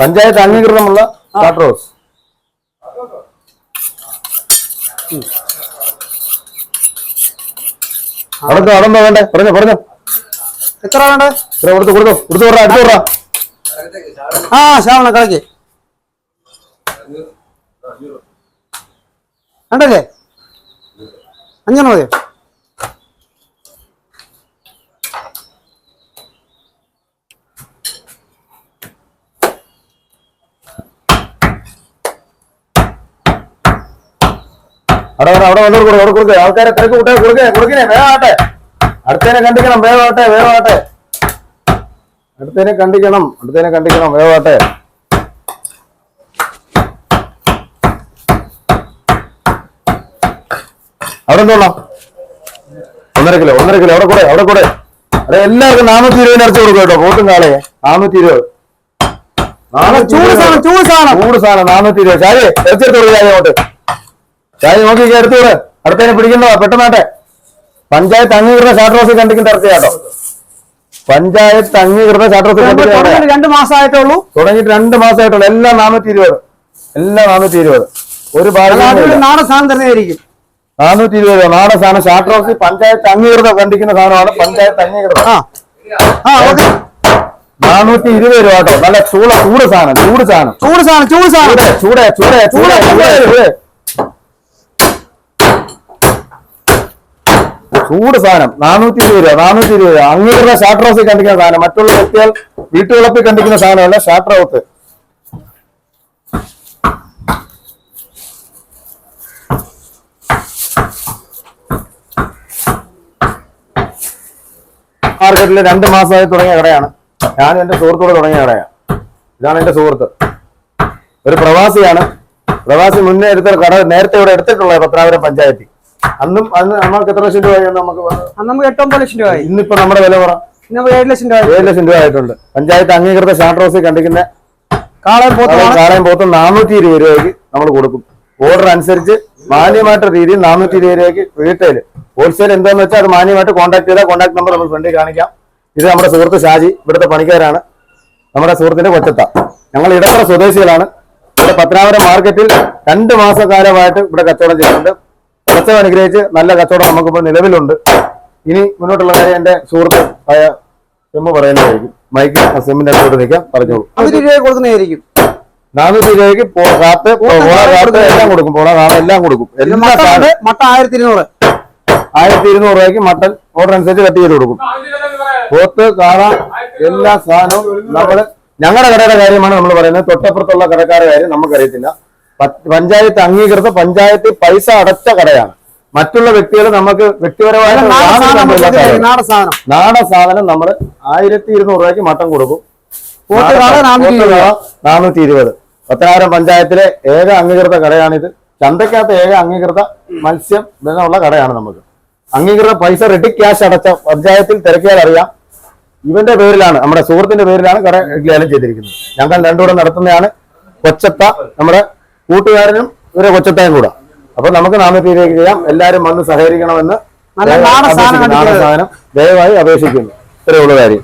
Panchayat അംഗീകൃതമുള്ള water house അവിടെ അവിടെ വേണ്ടേ? പറഞ്ഞോ പറഞ്ഞോ. എത്ര വേണ്ടേ? കൊടുത്തു കൊടുത്തു കൊടുത്തു വിടാ അടുത്ത് വിടാ ആ ശ്യാമണ കളക്ക്. വേണ്ടല്ലേ അഞ്ചെണ്ണം മതിയോ? അവിടെ അവിടെ വന്നു കൊടുക്കും അവിടെ കൊടുക്കുക ആൾക്കാരെ തിരക്ക് കൂട്ടെ കൊടുക്കേ കൊടുക്കണേ വേഗം ആട്ടെ അടുത്തതിനെ കണ്ടിക്കണം വേഗം ആട്ടെ വേഗം ആട്ടെ അടുത്തതിനെ കണ്ടിക്കണം അടുത്തതിനെ കണ്ടിക്കണം വേഗം ആട്ടെ അവിടെ എന്തോളാം? ഒന്നര കിലോ ഒന്നര കിലോ. അവിടെ കൂടെ അവിടെ കൂടെ. അതെ എല്ലാവർക്കും നാനൂറ്റി ഇരുപതിന് അടച്ചു കൊടുക്കും കേട്ടോ കൂട്ടും കാളെ. നാനൂറ്റി ഇരുപത്. ചൂട്. സാധനം ചൂട് സാധനം. ചൂട് സാധനം നാനൂറ്റി ഇരുപത്. ചായ ഇറച്ചെടുത്ത് കൊടുക്കുക അങ്ങോട്ട്. ചായ നോക്കി കയറത്തൂടെ അടുത്തേനെ അടുത്തതിനെ പിടിക്കുന്നതാ പെട്ടെന്നാട്ടെ. പഞ്ചായത്ത് അംഗീകൃത ഷാട്രോസ് കണ്ടിക്കുന്ന ഇറച്ചി കേട്ടോ. പഞ്ചായത്ത് അംഗീകൃത കണ്ടിക്കുന്ന രണ്ട് മാസമായിട്ടുള്ളൂ തുടങ്ങിയിട്ട് രണ്ട് മാസമായിട്ടുള്ളൂ എല്ലാം നാനൂറ്റി ഇരുപത് എല്ലാം നാനൂറ്റി ഇരുപത് ഒരു നാടൻ സാധനം തന്നെയായിരിക്കും നാനൂറ്റി ഇരുപത് നാടൻ സാധനം. ഷാട്രോസ് പഞ്ചായത്ത് അംഗീകൃത കണ്ടിക്കുന്ന സാധനമാണ്. പഞ്ചായത്ത് അംഗീകൃത. ആ. ആ ഓക്കെ. നാനൂറ്റി ഇരുപത് രൂപ കേട്ടോ. നല്ല ചൂട ചൂട് സാധനം ചൂട് സാധനം. ചൂട് സാധനം ചൂട് ചൂട് ചൂട് ചൂട്. ചൂട്. ചൂട് സാധനം. നാനൂറ്റി ഇരുപത് രൂപ നാനൂറ്റി ഇരുപത് രൂപ. അങ്ങനെയുള്ള ഷാട്ടർ ഹൗസിൽ കണ്ടിക്കുന്ന സാധനം. മറ്റുള്ള വ്യക്തികൾ വീട്ടുവളപ്പിൽ കണ്ടിക്കുന്ന സാധനമല്ല ഷാട്ടർ ഹൗസ്. മാർക്കറ്റിൽ രണ്ട് മാസമായി തുടങ്ങിയ കടയാണ്. ഞാൻ എന്റെ സുഹൃത്തോട് തുടങ്ങിയ കടയാണ്. ഇതാണ് എന്റെ സുഹൃത്ത്. ഒരു പ്രവാസിയാണ്. പ്രവാസി മുന്നേ എടുത്ത കട നേരത്തെ ഇവിടെ എടുത്തിട്ടുള്ള പത്രാപുരം പഞ്ചായത്തിൽ. അന്നും അന്ന് നമുക്ക് എത്ര ലക്ഷം രൂപയായി നമുക്ക് അന്ന് നമുക്ക് എട്ടൊമ്പത് ലക്ഷം രൂപയായി ഇന്നിപ്പോ നമ്മുടെ വില പറ. ഏഴ് ലക്ഷം രൂപ ഏഴ് ലക്ഷം രൂപ ആയിട്ടുണ്ട്. പഞ്ചായത്ത് അംഗീകൃത ഷാർട്ട് ഹൗസിൽ കണ്ടിരിക്കുന്ന കാളയും പോത്തും കാളയം പോത്തും നാനൂറ്റി ഇരുപത് രൂപയ്ക്ക് നമ്മൾ കൊടുക്കും. ഓർഡർ അനുസരിച്ച് മാന്യമായിട്ട് രീതിയിൽ നാനൂറ്റി ഇരുപത് രൂപയ്ക്ക് റീറ്റെയിൽ ഹോൾസെയിൽ എന്താന്ന് വെച്ചാൽ അത് മാന്യമായിട്ട് കോൺടാക്ട് ചെയ്താൽ കോൺടാക്ട് നമ്പർ നമ്മൾ ഫ്രണ്ടിൽ കാണിക്കാം. ഇത് നമ്മുടെ സുഹൃത്ത് ഷാജി ഇവിടുത്തെ പണിക്കാരാണ്. നമ്മുടെ സുഹൃത്തിന്റെ കൊച്ചത്ത. ഞങ്ങൾ ഇടത്തറ സ്വദേശികളാണ്. ഇവിടെ പത്തനാപുരം മാർക്കറ്റിൽ രണ്ട് മാസക്കാലമായിട്ട് ഇവിടെ കച്ചവടം ചെയ്യുന്നുണ്ട് കച്ചവടം അനുഗ്രഹിച്ച് നല്ല കച്ചവടം നമുക്കിപ്പോൾ നിലവിലുണ്ട്. ഇനി മുന്നോട്ടുള്ള കാര്യം എന്റെ സുഹൃത്ത് ആയ സിമ്മ പറയുന്നതായിരിക്കും. മൈക്ക് അസമിന്റെ അടുത്തോട്ട് നിൽക്കാം. പറഞ്ഞോളൂ. കൊടുക്കുന്നതായിരിക്കും. നാനൂറ്റി രൂപയ്ക്ക് കാത്ത് എല്ലാം കൊടുക്കും. പോണ കാത്ത് എല്ലാം കൊടുക്കും. എല്ലാം മട്ടൻ ആയിരത്തി ഇരുന്നൂറ് ആയിരത്തി ഇരുന്നൂറ് രൂപയ്ക്ക് മട്ടൻ ഓർഡർ അനുസരിച്ച് കട്ട് ചെയ്ത് കൊടുക്കും. പോത്ത് കാള എല്ലാ സാധനവും നമ്മൾ ഞങ്ങളുടെ കടയുടെ കാര്യമാണ് നമ്മൾ പറയുന്നത്. തൊട്ടപ്പുറത്തുള്ള കടക്കാരുടെ കാര്യം നമുക്കറിയത്തില്ല. പഞ്ചായത്ത് അംഗീകൃത പഞ്ചായത്ത് പൈസ അടച്ച കടയാണ്. മറ്റുള്ള വ്യക്തികൾ നമുക്ക് വ്യക്തിപരമായ നാടൻ സാധനം നമ്മൾ ആയിരത്തി ഇരുന്നൂറ് രൂപയ്ക്ക് മട്ടം കൊടുക്കും. നാനൂറ്റി ഇരുപത്. പത്തനാപുരം പഞ്ചായത്തിലെ ഏക അംഗീകൃത കടയാണിത് ചന്തയ്ക്കകത്ത് ഏക അംഗീകൃത മത്സ്യം എന്നുള്ള കടയാണ് നമുക്ക്. അംഗീകൃത പൈസ റെഡി ക്യാഷ് അടച്ച പഞ്ചായത്തിൽ തിരക്കിയാൽ അറിയാം. ഇവന്റെ പേരിലാണ് നമ്മുടെ സുഹൃത്തിന്റെ പേരിലാണ് കട ലേലം ചെയ്തിരിക്കുന്നത്. ഞങ്ങൾ രണ്ടുകൂടെ നടത്തുന്നതാണ്. കൊച്ചത്ത നമ്മുടെ കൂട്ടുകാരനും ഇവരെ കൊച്ചത്തേയും കൂടെ. അപ്പൊ നമുക്ക് നാനൂറ്റി രൂപയ്ക്ക് ചെയ്യാം. എല്ലാവരും വന്ന് സഹകരിക്കണമെന്ന് സാധനം ദയവായി അപേക്ഷിക്കുന്നു. ഇത്രയുള്ള കാര്യം.